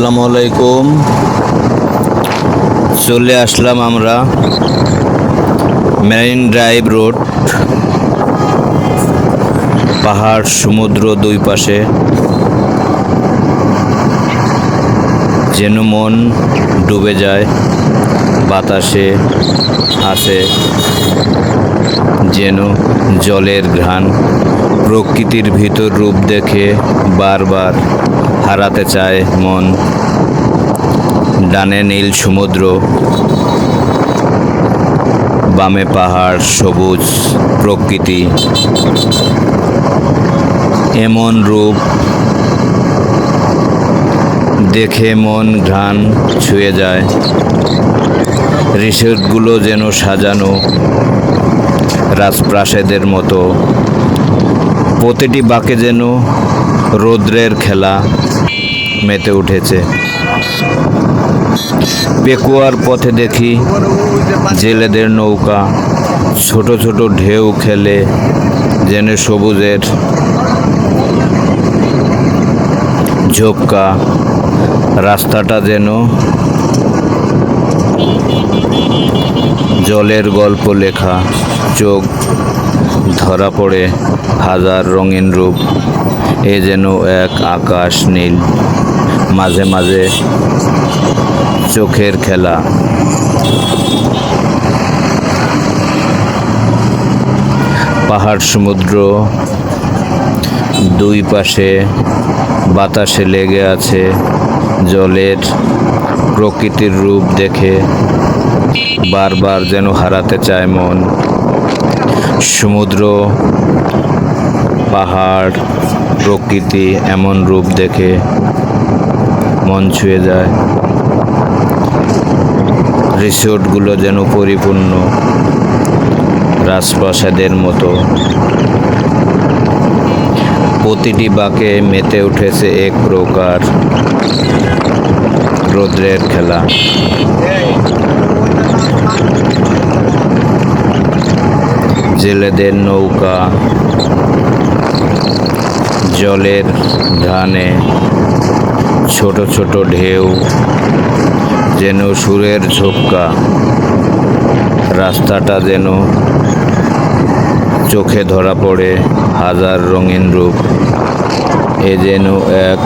আসসালামু আলাইকুম। চলে আসলাম আমরা মেরিন ড্রাইভ রোড, পাহাড়, সমুদ্র দুই পাশে। যেন মন ডুবে যায়, বাতাসে আসে যেন জলের ঘ্রাণ প্রকৃতির ভিতর রূপ দেখে বারবার। হারাতে চায় মন। ডানে নীল সমুদ্র, বামে পাহাড়, সবুজ প্রকৃতি। এমন রূপ দেখে মন ঘ্রাণ ছুঁয়ে যায়। রিসোর্টগুলো যেন সাজানো রাজপ্রাসাদের মতো। প্রতিটি বাঁকে যেন রৌদ্রের খেলা। মেতে উঠেছে। পেকুয়ার পথে দেখি জেলেদের নৌকা, ছোট ছোট ঢেউ খেলে যেন সবুজের ঝোপকা, রাস্তাটা যেন জলের গল্প লেখা, চোখ ধরা পড়ে হাজার রঙিন রূপ। এ যেন এক আকাশ নীল, মাঝে মাঝে চোখের খেলা। পাহাড় সমুদ্র, দুই পাশে বাতাসে লেগে আছে জলের প্রকৃতির রূপ দেখে বারবার যেন হারাতে চায় মন। সমুদ্র, পাহাড় প্রকৃতি এমন রূপ দেখে মন ছুঁয়ে যায়। রিসোর্টগুলো যেন পরিপূর্ণ, রাজপ্রাসাদের মতো। প্রতিটি বাঁকে মেতে উঠেছে এক প্রকার রৌদ্রের খেলা। জেলেদের নৌকা জলের ধানে ছোট ছোট ঢেউ যেন সুরের ঝোপকা। রাস্তাটা যেন চোখে ধরা পড়ে হাজার রঙিন রূপ। এ যেন এক